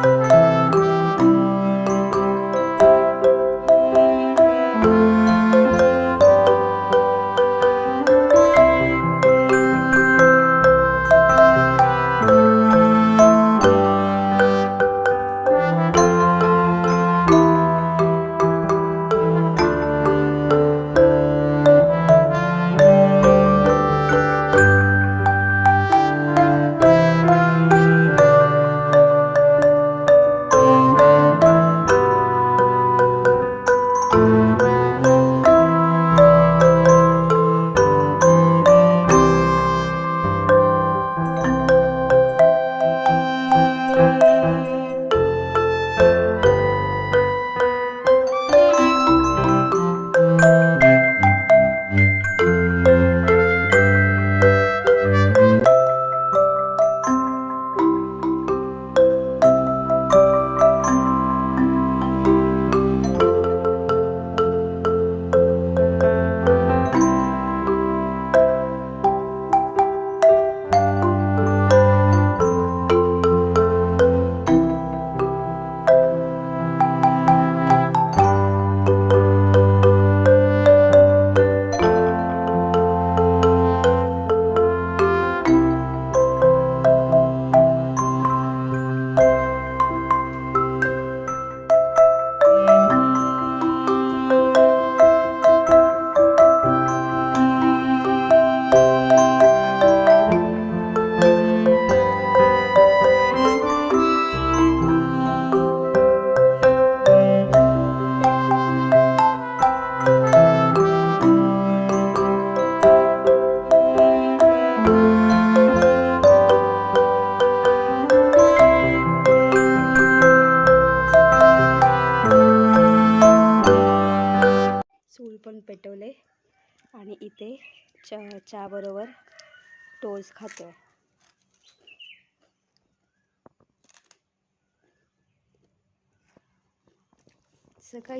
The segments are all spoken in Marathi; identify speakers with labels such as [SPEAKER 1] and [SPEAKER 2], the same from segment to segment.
[SPEAKER 1] Música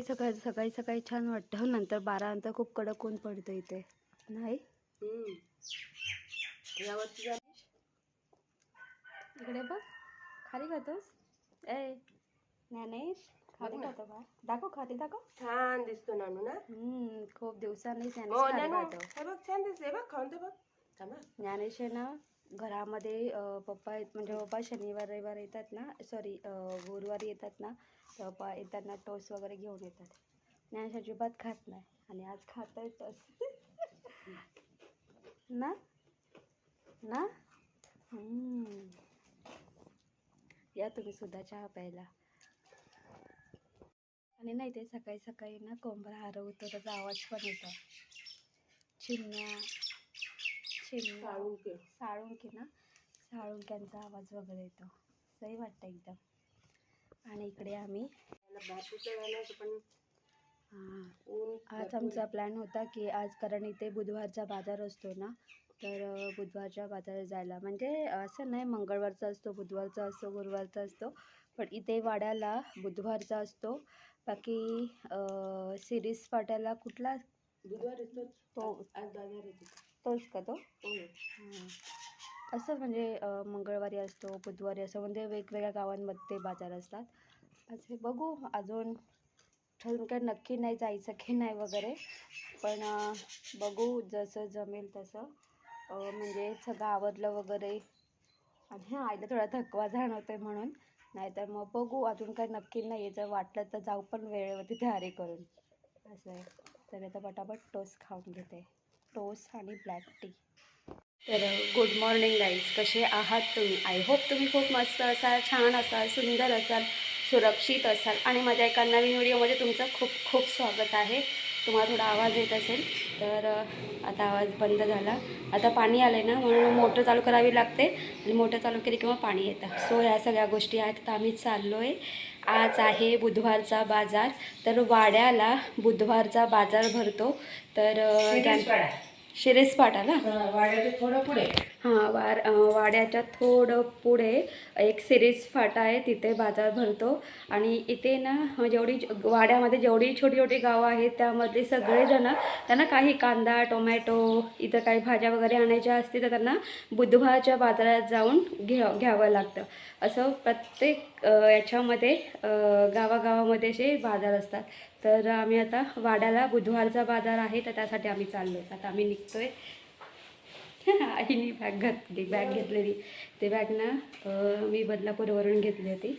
[SPEAKER 1] सकाळी सकाळी सकाळी सकाळी छान वाटतं. नंतर बारा नंतर खूप कडक ऊन पडतं इथे. नाही? इकडे बघ. खाली खातोस? ए. ज्ञानेश खाली. खातो का दाखव खाली दाखव.
[SPEAKER 2] छान दिसतो नानू ना.
[SPEAKER 1] हम्म, खूप दिवसांनी ज्ञानेश
[SPEAKER 2] हो
[SPEAKER 1] खाली
[SPEAKER 2] नानू.
[SPEAKER 1] खातो.
[SPEAKER 2] हे बघ छान दिसते बघ खाऊन ते बघ. हं.
[SPEAKER 1] ज्ञानेश आहे ना घरामध्ये अं, पप्पा येत म्हणजे पप्पा शनिवार रविवार येतात ना सॉरी गुरुवारी येतात ना तर पप्पा येताना टोस्ट वगैरे घेऊन येतात. ज्ञानेश अजिबात खात नाही. आणि आज खातोय टोस्ट. ना? ना? हम्म. या तुम्ही सुद्धा चहा प्यायला. आणि नाही ते सकाळी सकाळी ना कोंबडा हरवतो त्याचा आवाज पण येतो. चिमण्या. चिमण्या
[SPEAKER 2] साळुंके.
[SPEAKER 1] साळुंकी ना? साळुंक्यांचा आवाज वगैरे येतो. सही वाटतं एकदम. आणि इकडे आम्ही
[SPEAKER 2] पण
[SPEAKER 1] हां. आज आमचा प्लॅन होता की आज कारण इथे बुधवारचा बाजार असतो ना तर बुधवारच्या बाजारात जायला. म्हणजे असं नाही मंगळवारचा असतो बुधवारचा असतो गुरुवारचा असतो पण इथे वाड्याला बुधवारचा असतो. बाकी अ, सिरीज फाट्याला कुठला?
[SPEAKER 2] बुधवार येतो
[SPEAKER 1] हो.
[SPEAKER 2] आज बाजार येतो.
[SPEAKER 1] तोच का तो?
[SPEAKER 2] हो.
[SPEAKER 1] असं म्हणजे मंगळवारी असतो बुधवारी असतो म्हणजे वेगवेगळ्या गावांमध्ये ते बाजार असतात. असे बघू अजून ठरून काय नक्की नाही जायचं की नाही वगैरे. पण बघू जसं जमेल तसं. म्हणजे सगळं आवरलं वगैरे. आणि हां आईला थोडा थकवा जाणवतोय म्हणून. नाहीतर मग बघू अजून काय नक्की नाही आहे. जर वाटलं तर जाऊ पण वेळेवरती तयारी करून. असं आहे. तर आता पटापट टोस्ट खाऊन घेते. टोस आणि ब्लॅक टी तर गुड मॉर्निंग गाईज कसे आहात तुम्ही? आय होप तुम्ही खूप मस्त असाल छान असाल सुंदर असाल सुरक्षित असाल. आणि माझ्या एका नवीन व्हिडिओमध्ये तुमचं खूप खूप स्वागत आहे. तुम्हाला थोडा आवाज येत असेल तर आता आवाज बंद झाला. आता पाणी आलं आहे ना म्हणून मोटर चालू करावी लागते. आणि मोटर चालू केली किंवा पाणी येतं. सो ह्या सगळ्या गोष्टी आहेत तर आम्ही चाललो आहे आज आहे बुधवारचा बाजार तर वाड्याला बुधवारचा बाजार भरतो. तर अ, ना
[SPEAKER 2] हा, वाड्याच्या थोडं पुढे.
[SPEAKER 1] हां वार वाड्याच्या थोडं पुढे एक सिरीज फाटा आहे तिथे बाजार भरतो. आणि इथे ना जेवढी वाड्यामध्ये जेवढी छोटी छोटी गावं आहेत त्यामधले सगळेजण त्यांना काही कांदा टोमॅटो इथं काही भाज्या वगैरे आणायच्या असतील तर त्यांना बुधवारच्या बाजारात जाऊन घ्या घ्यावं लागतं. असं प्रत्येक याच्यामध्ये गावागावामध्ये असे बाजार असतात. तर आम्ही आता वाड्याला बुधवारचा बाजार आहे तर त्यासाठी आम्ही चाललो आता आम्ही निघतोय. आईनी बॅग घातली बॅग घेतलेली. ते बॅग ना मी बदलापूरवरून घेतली होती.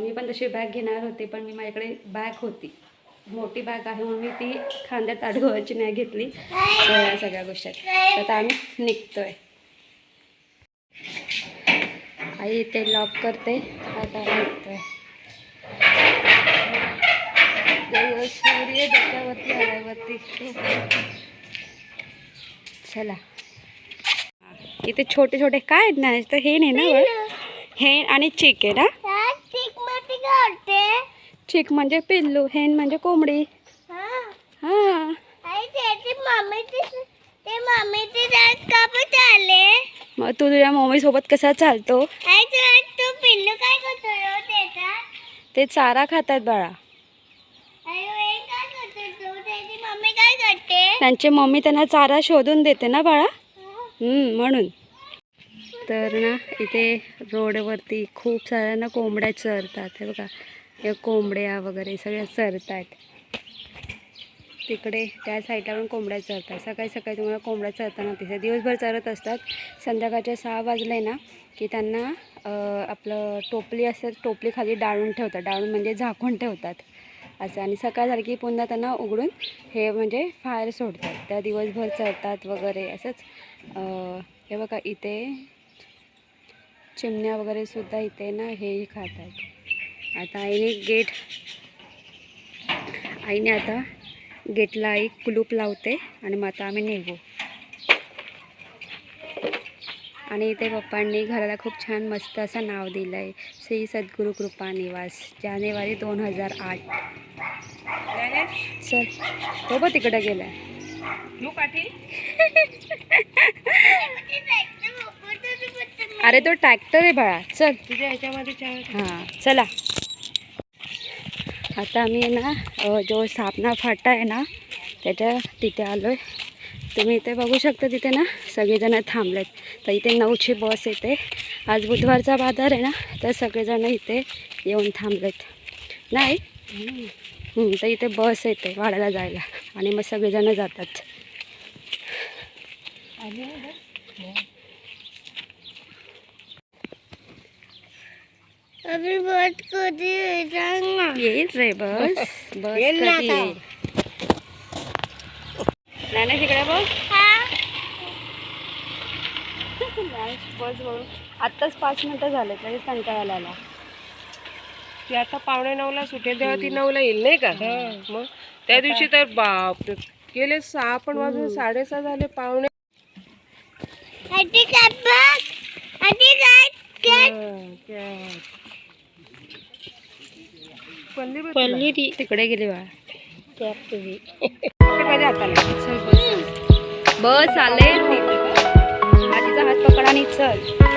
[SPEAKER 1] मी पण तशी बॅग घेणार होते पण मी माझ्याकडे बॅग होती. मोठी बॅग आहे म्हणून मी ती खांद्यात अडगवायची नाही घेतली. या सगळ्या गोष्टी. तर आता आम्ही निघतोय. आई ते लॉक करते. आता निघतोय. सूर्य डोक्यावरती चला. इथे छोटे छोटे काय आहेत ना तर हे नाही ना हेन आणि चिक आहे ना? चिक म्हणजे पिल्लू हेन म्हणजे कोंबडी. हां. मग तू तुझ्या मम्मीसोबत कसा चालतो? ते चारा खातात बाळा. त्यांची मम्मी त्यांना चारा शोधून देते ना बाळा? म्हणून. तर ना इथे रोडवरती खूप साऱ्या ना कोंबड्या चरतात. हे बघा या कोंबड्या वगैरे सगळ्या चरत आहेत तिकडे त्या साईडला पण कोंबड्या चरतात. सकाळी सकाळी तुम्हाला कोंबड्या चरताना तिथे दिवसभर चरत असतात. संध्याकाळच्या सहा वाजले ना की त्यांना आपलं टोपली असतात टोपली खाली डाळून ठेवतात. डाळून म्हणजे झाकून ठेवतात. असं. आणि सकाळ झाली की पुन्हा त्यांना उघडून हे म्हणजे फायर सोडतात. त्या दिवसभर चरतात वगैरे असंच. हे बघा इथे चिमण्या वगैरे सुद्धा इथे ना हेही खातात. आता आईने गेट आईने आता गेटला एक कुलूप लावते आणि मग आता आम्ही निघू. आणि इथे पप्पांनी घराला खूप छान मस्त असं नाव दिलं आहे श्री सद्गुरू कृपा निवास जानेवारी दोन हजार आठ. चल हो बघ तिकडे
[SPEAKER 2] काठी
[SPEAKER 1] अरे तो ट्रॅक्टर आहे बाळा. चल.
[SPEAKER 2] तुझ्या ह्याच्यामध्ये
[SPEAKER 1] हां चला. आता आम्ही ना जो सापना फाटा आहे ना त्याच्या तिथे आलो आहे तुम्ही इथे बघू शकता तिथे ना सगळेजण थांबलेत. तर इथे नऊची बस येते. आज बुधवारचा बाजार आहे ना तर सगळेजण इथे येऊन थांबलेत. नाही? तर इथे बस येते वाड्याला जायला. आणि मग सगळेजण जातात. येईल रे बस. बस नाही तिकडे बघ. नाही, बस बघ आत्ताच पाच मिनटं झाले तरी कंटाळा आला
[SPEAKER 2] ती आता पावणे नऊला सुटेल तेव्हा ती नऊला येईल नाही का? मग त्या दिवशी तर बाप गेले सहा पण वाजून साडेसहा झाले पावणे पल्ली
[SPEAKER 3] ती
[SPEAKER 1] तिकडे गेली बा बस आली. माझा हात पकड आणि चल.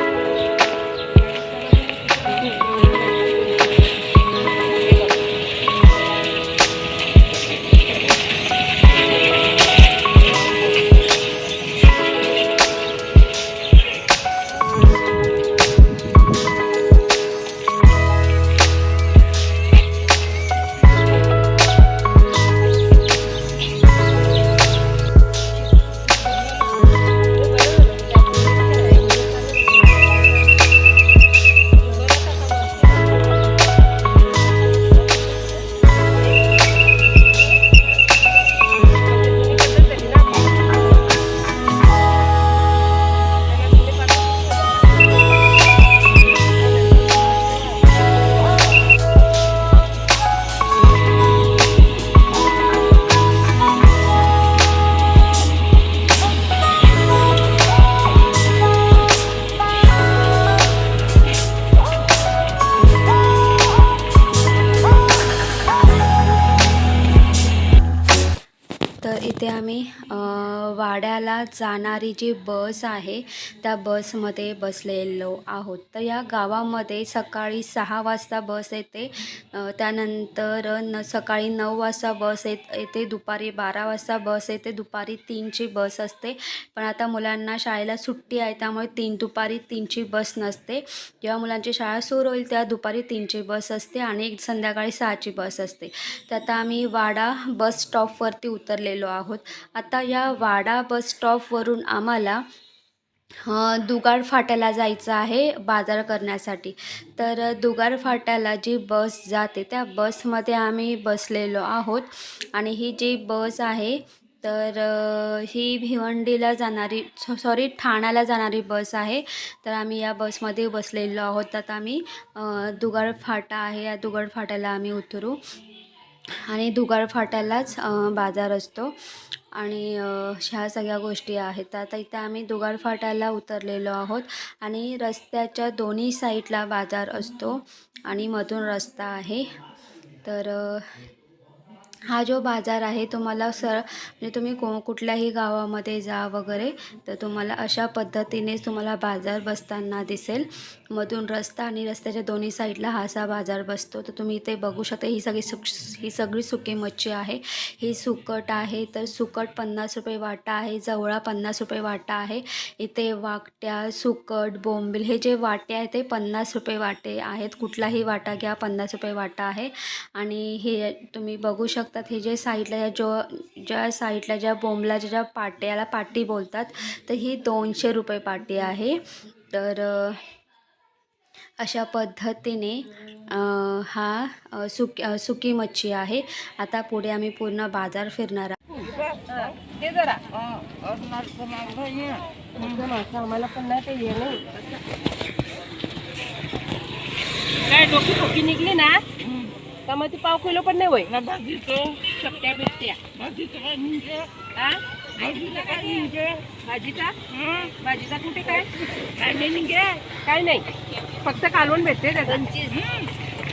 [SPEAKER 1] जाणारी जी बस आहे त्या बसमध्ये बसलेलो आहोत. तर या गावामध्ये सकाळी सहा वाजता बस येते. त्यानंतर न सकाळी नऊ वाजता बस येत येते. दुपारी बारा वाजता बस येते. दुपारी तीनची बस असते. पण आता मुलांना शाळेला सुट्टी आहे त्यामुळे तीन दुपारी तीनची बस नसते. जेव्हा मुलांची शाळा सुरू होईल तेव्हा दुपारी तीनची बस असते आणि संध्याकाळी सहाची बस असते. तर आता आम्ही वाडा बस स्टॉपवरती उतरलेलो आहोत. आता या वाडा बस स्टॉपवरून आम्हाला दुगाड फाट्याला जायचं आहे बाजार करण्यासाठी. तर दुगाड फाट्याला जी बस जाते त्या बसमध्ये आम्ही बसलेलो आहोत. आणि ही जी बस आहे तर ही भिवंडीला जाणारी सॉरी ठाण्याला जाणारी बस आहे. तर आम्ही या बसमध्ये बसलेलो आहोत. तर आम्ही अ, दुगाड फाटा आहे या दुगाड फाट्याला आम्ही उतरू. आणि दुगाड फाट्यालाच बाजार असतो. आणि ह्या सगळ्या गोष्टी आहेत. तर आता इथे आम्ही दुगाड फाट्याला उतरलेलो आहोत आणि रस्त्याच्या दोन्ही साईडला बाजार असतो आणि मधून रस्ता आहे. तर हा जो बाजार आहे तुम्हाला सर म्हणजे तुम्ही को कुठल्याही गावामध्ये जा वगैरे तर तुम्हाला अशा पद्धतीनेच तुम्हाला बाजार बसताना दिसेल. मधून रस्ता आणि रस्त्याच्या दोन्ही साईडला हा असा बाजार बसतो. तर तुम्ही इथे बघू शकता ही सगळी सुक ही सगळी सुकी मच्छी आहे. ही सुकट आहे तर सुकट पन्नास रुपये वाटा आहे जवळा पन्नास रुपये वाटा आहे. इथे वाकट्या सुकट बोंबील हे जे वाटे आहेत ते पन्नास रुपये वाटे आहेत. कुठलाही वाटा घ्या पन्नास रुपये वाटा आहे. आणि हे तुम्ही बघू शकता शकतात हे जे साईडला या जो ज्या साईडला ज्या बोंबलाच्या ज्या पाट्याला पाटी बोलतात तर ही दोनशे रुपये पाटी आहे. तर अशा पद्धतीने हा सुकी सुक सुकी मच्छी आहे. आता पुढे आम्ही पूर्ण बाजार फिरणार आहोत.
[SPEAKER 2] आम्हाला ते काय निघली ना? तर मग ती पाव किलो पण नाही होय. चपट्या बिपट्या. हा? भाजीचा भाजीचा कुठे काय? काय नाही काय नाही. फक्त कालवण भेटते त्याचा.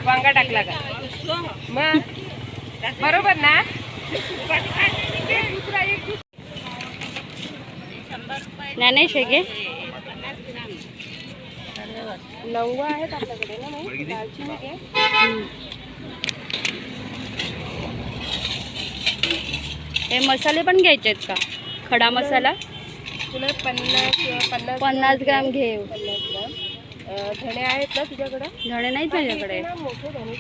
[SPEAKER 2] वांगा टाकला का? मग? बरोबर ना?
[SPEAKER 1] आहे घे
[SPEAKER 2] लवंगा आहेत आपल्याकडे ना माई? दालचिनी घे
[SPEAKER 1] हे मसाले पण घ्यायचे आहेत का? खडा मसाला?
[SPEAKER 2] तुला पन्नास पन्नास
[SPEAKER 1] पन्नास ग्राम घे
[SPEAKER 2] पन्नास ग्राम. अं, धणे आहेत ना तुझ्याकडं?
[SPEAKER 1] धणे नाहीत माझ्याकडे.
[SPEAKER 2] ना मोठे धणे.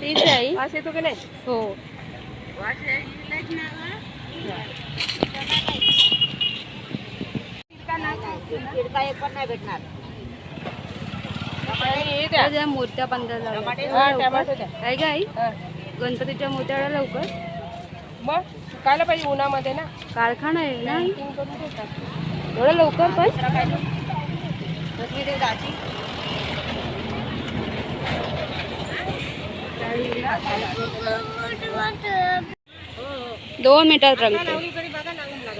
[SPEAKER 1] तीच आहे?
[SPEAKER 2] वास येतो का नाही?
[SPEAKER 1] हो.
[SPEAKER 2] हे द्या
[SPEAKER 1] त्या मूर्त्या पंधरा लावल्या.
[SPEAKER 2] हा,
[SPEAKER 1] लवकर.
[SPEAKER 2] टमाटो द्या
[SPEAKER 1] काय काय
[SPEAKER 2] हा.
[SPEAKER 1] गणपतीच्या मूर्त्या लवकर.
[SPEAKER 2] मग सुकायला पाहिजे उन्हामध्ये ना.
[SPEAKER 1] कारखाना आहे ना. एवढं लवकर पण? दोन मिनिटात रंगते.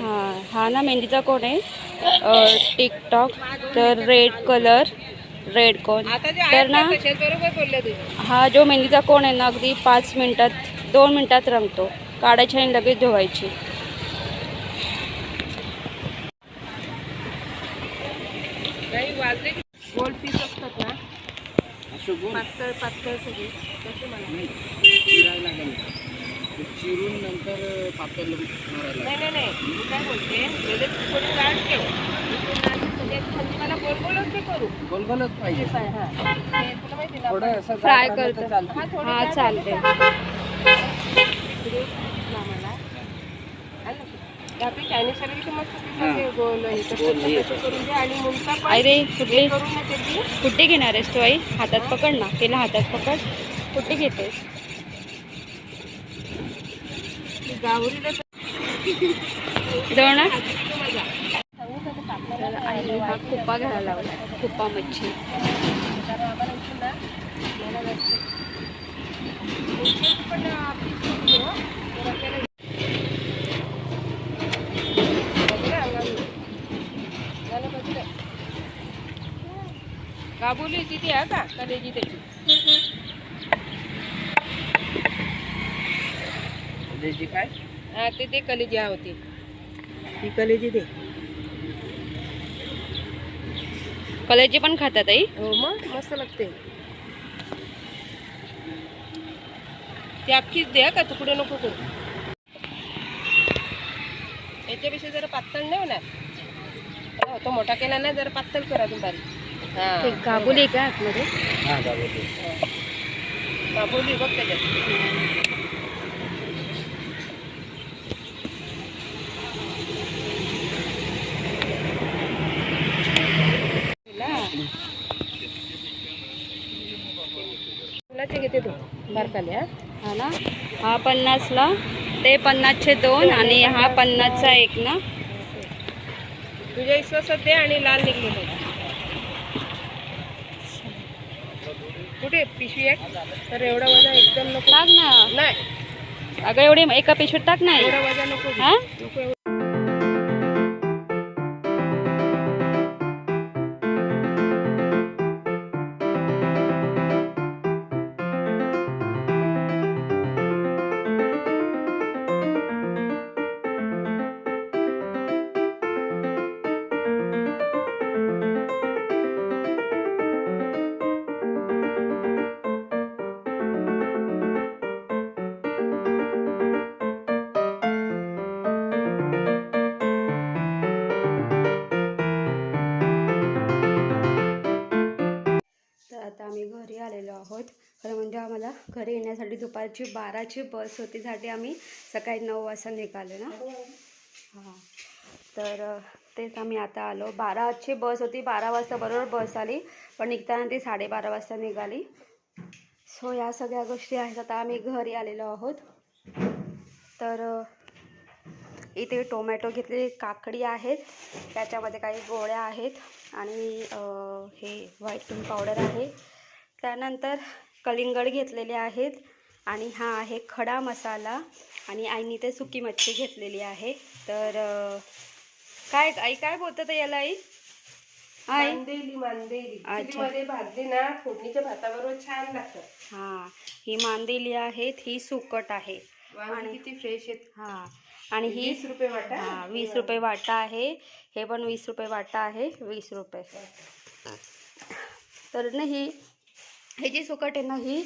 [SPEAKER 1] हा हा ना मेहंदीचा कोण आहे. टिकटॉक तर रेड कलर रेड
[SPEAKER 2] जे
[SPEAKER 1] तर ना हा जो मेहंदीचा कोण आहे ना अगदी पाच मिनिटात दोन मिनिटात रंगतो. काढायची आणि लगेच धुवायची.
[SPEAKER 2] गोल पीस असतात ना? पातळ पातळ सगळी.
[SPEAKER 4] चिरून नंतर मारायला
[SPEAKER 2] नाही नाही नाही. मी काय बोलते? पहिले थोडी जाड ठेव. इथून अशी सगळ्यात खाली मला गोल गोलच ते करू
[SPEAKER 4] गोलगोलच पाहिजे
[SPEAKER 2] हा ते तुला माहिती ना
[SPEAKER 4] थोडं असं
[SPEAKER 1] फ्राय
[SPEAKER 4] जाड
[SPEAKER 1] करतो.
[SPEAKER 4] तर चालतं.
[SPEAKER 2] हा थोडी
[SPEAKER 1] हा
[SPEAKER 2] जाड
[SPEAKER 1] चालते
[SPEAKER 2] इकडे मामाला आलं का? आपली चायनीज साडी किती मस्त
[SPEAKER 4] हा.
[SPEAKER 2] दिसते गोल हे तसं
[SPEAKER 4] गोल हे
[SPEAKER 2] तसं करून दे आणि मुलगा पण
[SPEAKER 1] आई रे कुठली?
[SPEAKER 2] करून ना त्याची.
[SPEAKER 1] कुठे घेणार आहेस तू आई? हातात पकड ना. तिला हातात पकड. कुठे घेतेस
[SPEAKER 2] गावरीला
[SPEAKER 1] दळणार
[SPEAKER 2] मजा
[SPEAKER 1] तर आईने हा कुप्पा घ्यायला लावला कुप्पा मच्छी
[SPEAKER 2] काबुली आम्हाला आहे का? कधी नसते उशीर पण आपली सूट आहे, हं. तर आपल्याला बघू ना, अंगावर. झालं बघू ना. काबुली तिथे आहे का कलेजी त्याची
[SPEAKER 4] त्याची काय?
[SPEAKER 2] हा ते ते कलेजी हा होती.
[SPEAKER 4] ती कलेची दे.
[SPEAKER 1] कलेजी पण खातात आई.
[SPEAKER 2] हो मग मस्त लागते. ती अख्खीच द्या का तुकडे नको करू. याच्यापेक्षा जरा पातळ नाही होणार. हो, तो मोठा केला ना जरा पातळ करा अजून बारीक हा
[SPEAKER 1] काबुली का आतमध्ये?
[SPEAKER 4] हा गावठी
[SPEAKER 2] काबुली बघ त्याच्यात मुलाचे घेते बारकाले हा.
[SPEAKER 1] ना? हा पन्नासला ते पन्नासचे दोन आणि हा पन्नासचा एक ना?
[SPEAKER 2] तुझ्या विश्वासात दे आणि लाल निघलेले कुठे पिशवी आहे तर एवढा वजा एकदम नको.
[SPEAKER 1] टाक ना.
[SPEAKER 2] नाही.
[SPEAKER 1] अगं एवढी एका पिशवीत टाक नाही
[SPEAKER 2] एवढा वजा नको.
[SPEAKER 1] हा?
[SPEAKER 2] नको
[SPEAKER 1] येण्यासाठी दुपारची बाराची बस होती साठी आम्ही सकाळी नऊ वाजता निघालो ना. हां. तर अ, तेच आम्ही आता आलो. बाराची बस होती बारा वाजता बरोबर बस आली पण निघताना ती साडेबारा वाजता निघाली. सो या सगळ्या गोष्टी आहेत. आता आम्ही घरी आलेलो आहोत. तर इथे टोमॅटो घेतले काकडी आहेत. त्याच्यामध्ये काही गोळ्या आहेत. आणि हे व्हाईटिंग पावडर आहे. त्यानंतर कलिंगड घेतलेले आहेत आणि हा आहे खडा मसाला आणि आईने ते सुकी मच्छी घेतलेली आहे. तर काय आई काय बोलतं ते याला आई?
[SPEAKER 2] मांदेली मांदेली.
[SPEAKER 1] अच्छा.
[SPEAKER 2] चुलीमध्ये भाजली ना फोडणीच्या भाताबरोबर छान लागतात.
[SPEAKER 1] हा ही मांदेली आहेत ही सुकट आहे.
[SPEAKER 2] वांगी किती फ्रेश आहेत.
[SPEAKER 1] हा आणि ही
[SPEAKER 2] वीस रुपये वाटा?
[SPEAKER 1] हा वीस रुपये वाटा आहे. हे पण वीस रुपये वाटा आहे वीस रुपये. तर ना ही ही जी सुकट आहे ना ही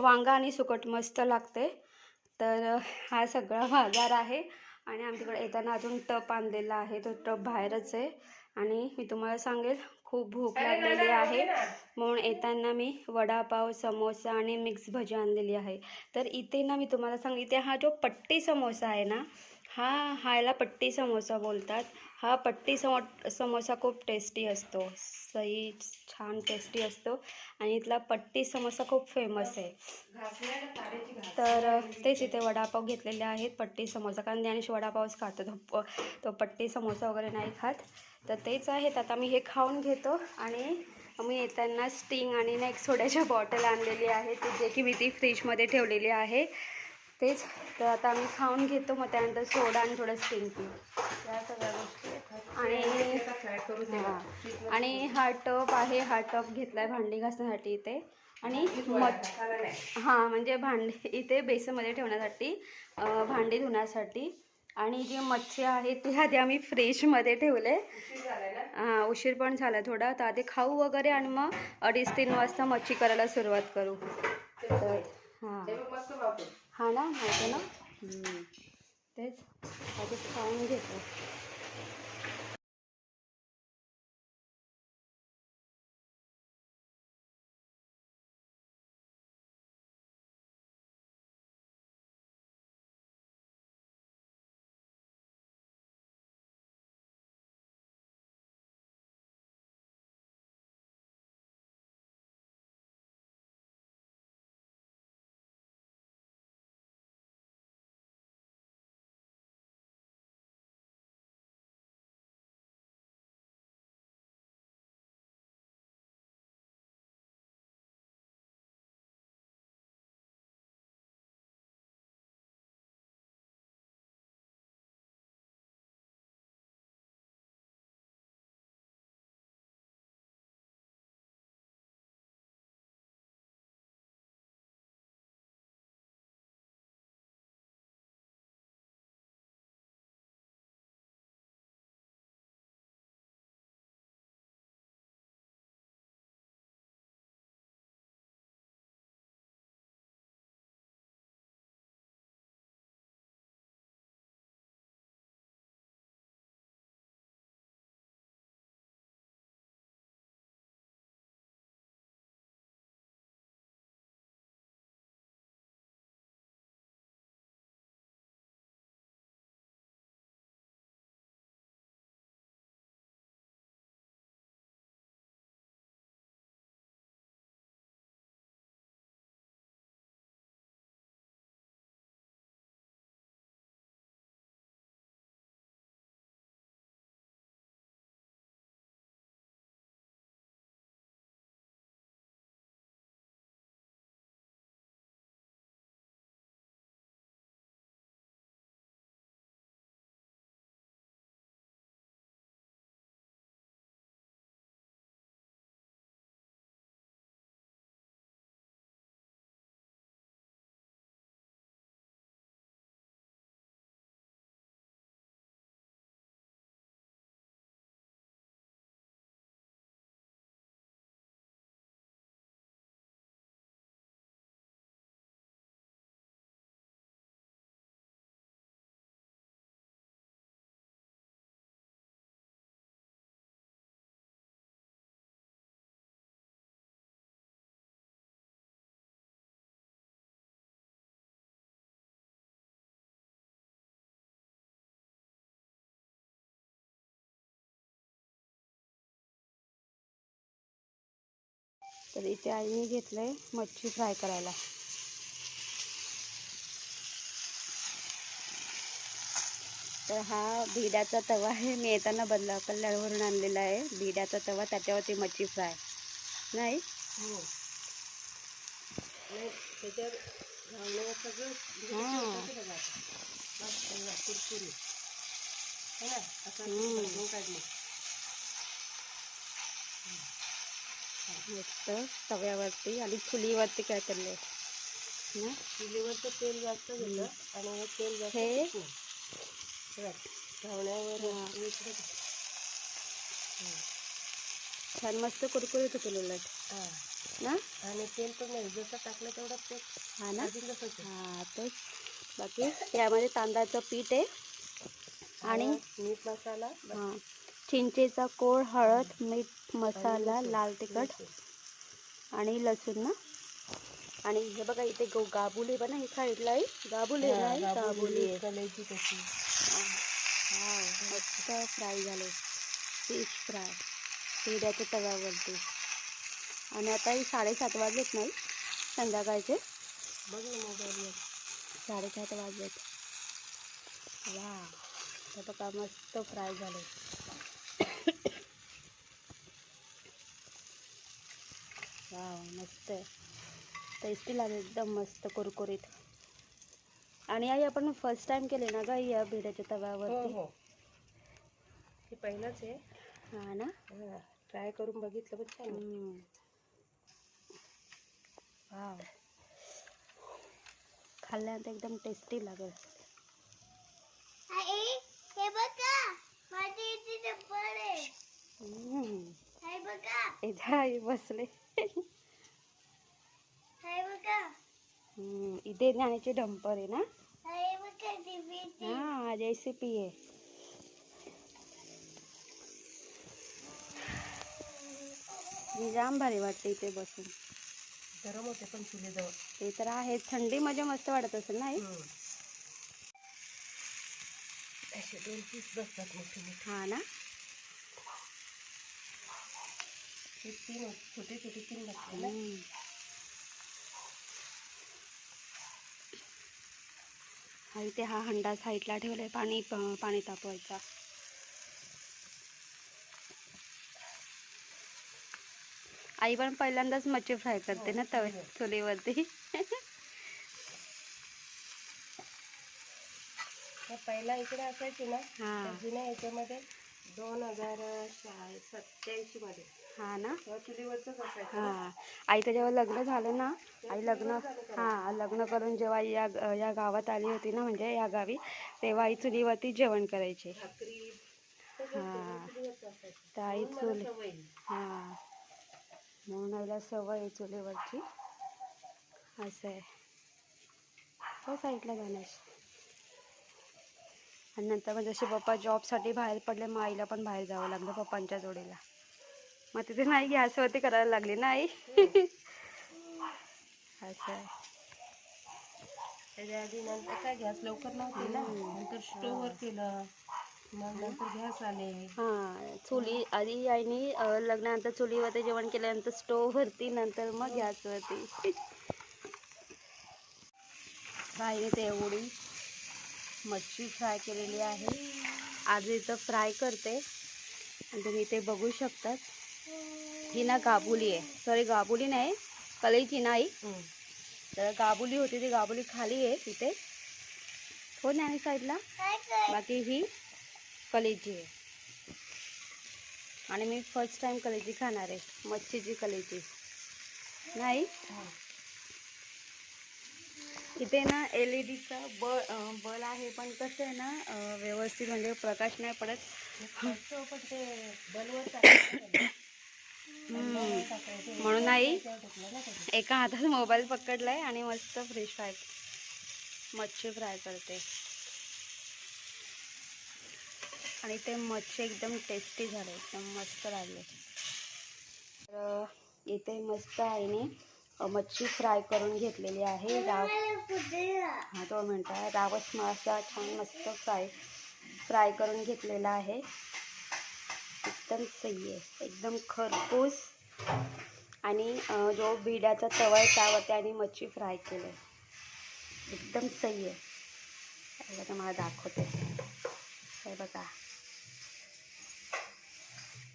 [SPEAKER 1] वांगा आणि सुकट मस्त लागते. तर हा सगळा बाजार आहे आणि आमच्याकडे येताना अजून टप आणलेला आहे. तो टप बाहेरच आहे आणि मी तुम्हाला सांगेल खूप भूक लागलेली आहे. म्हणून येताना मी वडापाव समोसा आणि मिक्स भजी आणलेली आहे. तर इथे ना मी तुम्हाला सांग इथे हा जो पट्टी समोसा आहे ना हा ह्याला पट्टी समोसा बोलतात. हा पट्टी समो समोसा खूप टेस्टी असतो. सही छान टेस्टी असतो. आणि इथला पट्टी समोसा खूप फेमस आहे. तर तेच इथे वडापाव घेतलेले आहेत. पट्टी समोसा कारण ज्ञानेश वडापावच खातो. तो तो पट्टी समोसा वगैरे नाही खात. तर तेच आहेत. आता मी हे खाऊन घेतो. आणि मी येताना स्टिंग आणि ना एक सोड्याची बॉटल आणलेली आहे ती जे की मी ती फ्रीजमध्ये ठेवलेली आहे. तेच. तर आता आम्ही खाऊन घेतो मग त्यानंतर सोडा आणि थोडं स्टिंग पिऊ या सगळ्या गोष्टी. आणि हां आणि हा टप आहे हा टप घेतला आहे भांडी घासण्यासाठी इथे. आणि मच हां म्हणजे भांडी इथे बेसनमध्ये ठेवण्यासाठी भांडी धुण्यासाठी. आणि जी मच्छी आहे ती आधी आम्ही फ्रीजमध्ये ठेवले. हां उशीर पण झाला थोडा. तर आधी खाऊ वगैरे आणि मग अडीच तीन वाजता मच्छी करायला सुरुवात करू. तर हां. हा ना? माहिती ना तेच. आधी खाऊन घेतो. तर इथे आईने घेतलंय मच्छी फ्राय करायला. तर हा भिड्याचा तवा आहे. मी येताना बदला कल्याणवरून आणलेला आहे. भिड्याचा तवा त्याच्यावरती मच्छी फ्राय. नाही?
[SPEAKER 2] त्याच्यावर घालण्यावर सगळं
[SPEAKER 1] हां
[SPEAKER 2] कुरकुरी है ना असं
[SPEAKER 1] हम्म.
[SPEAKER 2] भाजून काढलं
[SPEAKER 1] मस्त तव्यावरती आणि चुलीवरती काय करले
[SPEAKER 2] चुलीवरचं तेल जास्त घेतलं आणि हे तेल जास्त
[SPEAKER 1] हे?
[SPEAKER 2] घावण्यावर.
[SPEAKER 1] छान मस्त कुरकुरीत होतं उलट. ना?
[SPEAKER 2] आणि तेल पण नाही जसं टाकलं तेवढं ते
[SPEAKER 1] हा ना. हा तेच. बाकी यामध्ये तांदळाचं पीठ आहे. आणि?
[SPEAKER 2] मीठ मसाला
[SPEAKER 1] हा. चिंचेचा कोळ हळद मीठ मसाला लाल तिखट आणि लसूण ना. आणि हे बघा इथे गो गाबुली पण आहे साईडला आहे. गाबुली
[SPEAKER 2] हा,
[SPEAKER 1] नाही गाबुली आहे.
[SPEAKER 2] कलायची कशी?
[SPEAKER 1] हा मस्त फ्राय झाले. Fish fry. पिढ्याच्या तव्यावरती. आणि आता ही साडेसात वाजलेत नाही संध्याकाळचे.
[SPEAKER 2] बघ ना मोबाईलवर
[SPEAKER 1] साडेसात वाजलेत. वा हे बघा मस्त फ्राय झाले. वा मस्त टेस्टी लागेल एकदम मस्त कुरकुरीत. आणि आई आपण फर्स्ट टाइम केले ना ग या भिड्याच्या
[SPEAKER 2] हो
[SPEAKER 1] तव्यावरती?
[SPEAKER 2] हो हे. पहिलंच आहे.
[SPEAKER 1] हा ना?
[SPEAKER 2] ट्राय करून बघितलं पण छान आहे.
[SPEAKER 1] हम्म. वाव. खाल्ल्यानंतर एकदम टेस्टी लागेल.
[SPEAKER 3] आई हे बघा माझी इथे चप्पल आहे.
[SPEAKER 1] हम्म.
[SPEAKER 3] हाय बघा.
[SPEAKER 1] इथे आई बसले. इथे ज्ञानाचे डंपर आहे ना? हा रेसिपी आहे मी जाम भारी वाटते इथे बसून.
[SPEAKER 2] गरम होते पण चुलीजवळ.
[SPEAKER 1] ते तर आहे थंडी म्हणजे मस्त वाटत असेल ना?
[SPEAKER 2] असे दोन पीस बसतात मोठे मोठे.
[SPEAKER 1] हा ना?
[SPEAKER 2] हे तीन छोटे छोटे तीन बसतात ना.
[SPEAKER 1] हा इथे हा हंडा साईडला ठेवलाय पाणी पाणी तापवायचा. आई पण पहिल्यांदाच मच्छी फ्राय करते ना तवे चुलीवरती.
[SPEAKER 2] पहिला इकडे असायची ना
[SPEAKER 1] हा.
[SPEAKER 2] जुन्या ह्याच्यामध्ये दोन हजार सत्याऐंशी मध्ये.
[SPEAKER 1] हा ना?
[SPEAKER 2] चुलीवरच.
[SPEAKER 1] हा. आईचं जेव्हा लग्न झालं ना आई लग्न हा लग्न करून जेव्हा या या गावात आली होती ना म्हणजे या गावी तेव्हा आई चुलीवरती जेवण करायचे. हा. तर आई चुली. हा. म्हणून आईला सवय आहे चुलीवरची. असं आहे. हो साईडला गणेश. आणि नंतर मग जसे पप्पा जॉबसाठी बाहेर पडले मग आईला पण बाहेर जावं लागलं पप्पांच्या जोडीला. मग तिथे नाही गॅसवरती करायला लागली ना आई? असं आहे.
[SPEAKER 2] त्याच्या आधी नंतर काय गॅस लवकर नव्हती ना? नंतर स्टोव्हवर केलं मग नंतर गॅस आले.
[SPEAKER 1] हां चुली आधी आईने लग्नानंतर चुलीवरती जेवण केल्यानंतर स्टोववरती नंतर मग गॅसवरती. आईने ते एवढी. मच्छी फ्राय केलेली आहे. आज इथं फ्राय करते. आणि तुम्ही इथे बघू शकतात. ही ना गाबुली आहे. सॉरी गाबुली नाही. कलेची नाही? तर गाबुली होती ती गाबुली खाली आहे तिथे हो नाही साईडला. बाकी ही कलेजी आहे. आणि मी फर्स्ट टाइम कलेजी खाणार आहे. मच्छीची कलेजी. नाही? इथे ना एल ई डीचा बल अं, बल आहे पण कसं आहे ना व्यवस्थित म्हणजे प्रकाश नाही पडत
[SPEAKER 2] ते बलवर.
[SPEAKER 1] म्हणून
[SPEAKER 2] ना त्याच्यात.
[SPEAKER 1] एका हातात मोबाईल पकडलाय आणि मस्त फ्रेश फ्राय मच्छी फ्राय करते आणि ते मच्छी एकदम टेस्टी झाले एकदम मस्त लागले तर इथे मस्त आईने अ, मच्छी फ्राय करून घेतलेली आहे. राव हा दोन मिनटं रावस मासा छान मस्त फ्राय फ्राय करून घेतलेला आहे. एकदम सही आहे. एकदम खरपूस आणि जो बिड्याचा तवा आहे त्यावरती आणि मच्छी फ्राय केलं एकदम सही आहे. बघा मला दाखवते. हे बघा.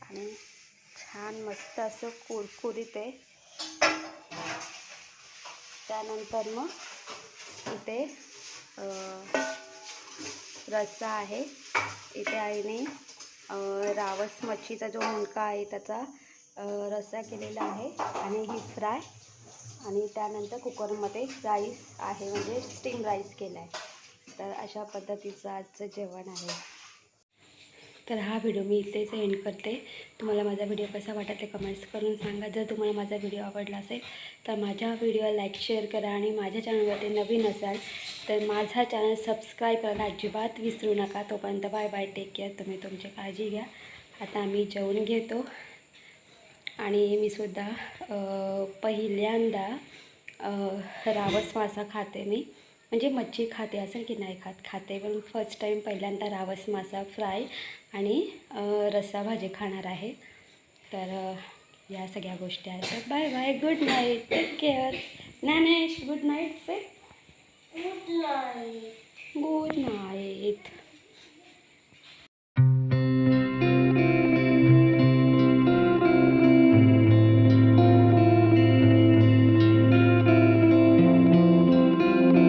[SPEAKER 1] आणि छान मस्त असं कुरकुरीत आहे. त्यानंतर मग इथे रस्सा आहे. इथे आईने रावस मच्छीचा जो मुंडका आहे त्याचा रस्सा केलेला आहे आणि ही फ्राय. आणि त्यानंतर कुकरमध्ये राईस आहे म्हणजे स्टीम राईस केला आहे तर अशा पद्धतीचं आजचं जेवण आहे. तर हा व्हिडिओ मी इथेच एंड करते. तुम्हाला माझा व्हिडिओ कसा वाटला ते कमेंट्स करून सांगा. जर तुम्हाला माझा व्हिडिओ आवडला असेल तर माझ्या व्हिडिओला लाईक शेअर करा आणि माझ्या चॅनलवरती नवीन असाल तर माझा चॅनल सबस्क्राईब करायला अजिबात विसरू नका. तोपर्यंत बाय बाय टेक केअर तुम्ही तुमची काळजी घ्या. आता आम्ही जेवण घेतो. आणि मी सुद्धा पहिल्यांदा रावस मासा खाते मी. म्हणजे मच्छी खाते असं की नाही खात खाते. पण फर्स्ट टाईम पहिल्यांदा रावस मासा फ्राय आणि रस्सा भाजी खाणार आहे. तर या सगळ्या गोष्टी आहेत. तर bye bye good night. Take care Dnyanesh good night say.
[SPEAKER 3] Good night
[SPEAKER 1] good night.